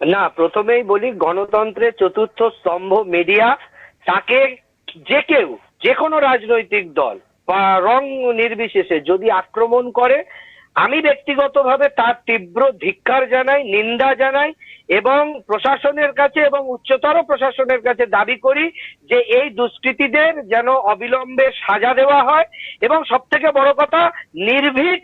না, প্রথমেই বলি গণতন্ত্রের চতুর্থ স্তম্ভ মিডিয়া, তাকে যে কেউ, যে কোনো রাজনৈতিক দল বা রং নির্বিশেষে যদি আক্রমণ করে, আমি ব্যক্তিগতভাবে তার তীব্র ধিক্কার জানাই, নিন্দা জানাই এবং প্রশাসনের কাছে এবং উচ্চতর প্রশাসনের কাছে দাবি করি যে এই দুষ্কৃতীদের যেন অবিলম্বে সাজা দেওয়া হয় এবং সব থেকে বড় কথা, নির্ভীক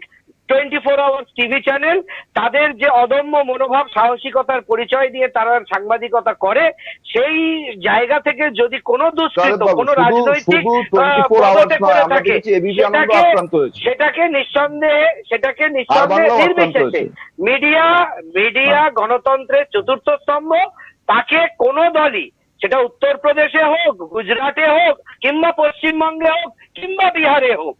twenty four hours TV channel তাদের যে অদম্য মনোভাব সাহসিকতার পরিচয় দিয়ে তারা সাংবাদিকতা করে সেই জায়গা থেকে যদি কোনো দুষ্কৃত কোনো রাজনৈতিক শুধু 24 আহ, hours পদতে নয়, করে আমরা থাকে দেখেছি ABP আনন্দ সেটাকে নিঃসন্দেহে সেটাকে নিঃসন্দেহে নির্বিশেষে মিডিয়া মিডিয়া গণতন্ত্রের চতুর্থ স্তম্ভ তাকে কোনো দলই সেটা উত্তরপ্রদেশে হোক গুজরাটে হোক কিংবা পশ্চিমবঙ্গে হোক কিংবা বিহারে হোক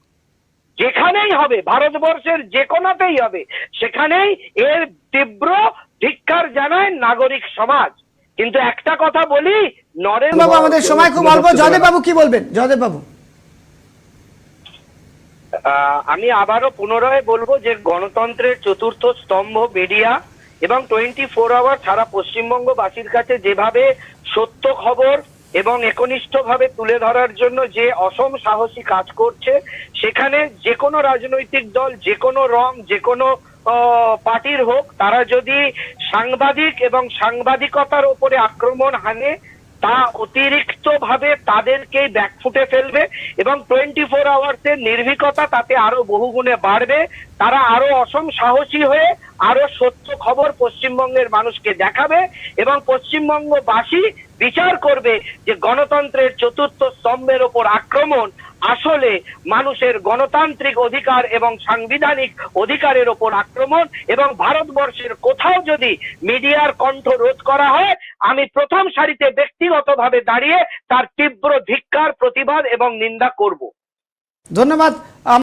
যেখানেই হবে ভারতবর্ষের যে কোনাতেই হবে সেখানেই এর তীব্র ধিক্কার জানায় নাগরিক সমাজ। কিন্তু একটা কথা বলি নরেন্দ্র বাবু আমাদের সময় খুব অল্প। জয়দেব বাবু কি বলবেন? জয়দেব বাবু। আমি আবারও পুনরায় বলব যে গণতন্ত্রের চতুর্থ স্তম্ভ মিডিয়া এবং টোয়েন্টি ফোর আওয়ার সারা পশ্চিমবঙ্গবাসীর কাছে যেভাবে সত্য খবর এবং একনিষ্ঠভাবে তুলে ধরার জন্য যে অসম সাহসী কাজ করছে, সেখানে যে কোনো রাজনৈতিক দল, যে কোনো রং, যে কোনো পার্টির হোক, তারা যদি সাংবাদিক এবং সাংবাদিকতার উপরে আক্রমণ হানে, তা অতিরিক্ত ভাবে তাদেরকেই ব্যাকফুটে ফেলবে এবং টোয়েন্টি ফোর আওয়ার্সের নির্ভীকতা তাতে আরও বহুগুণে বাড়বে। তারা আরও অসম সাহসী হয়ে আরও সত্য খবর পশ্চিমবঙ্গের মানুষকে দেখাবে এবং পশ্চিমবঙ্গবাসী বিচার করবে যে গণতন্ত্রের চতুর্থ স্তম্ভের ওপর আক্রমণ আসলে মানুষের গণতান্ত্রিক অধিকার এবং সাংবিধানিক অধিকারের ওপর আক্রমণ এবং ভারতবর্ষের কোথাও যদি মিডিয়ার কণ্ঠ রোধ করা হয়, আমি প্রথম সারিতে ব্যক্তিগতভাবে দাঁড়িয়ে তার তীব্র ধিক্কার, প্রতিবাদ এবং নিন্দা করব। ধন্যবাদ।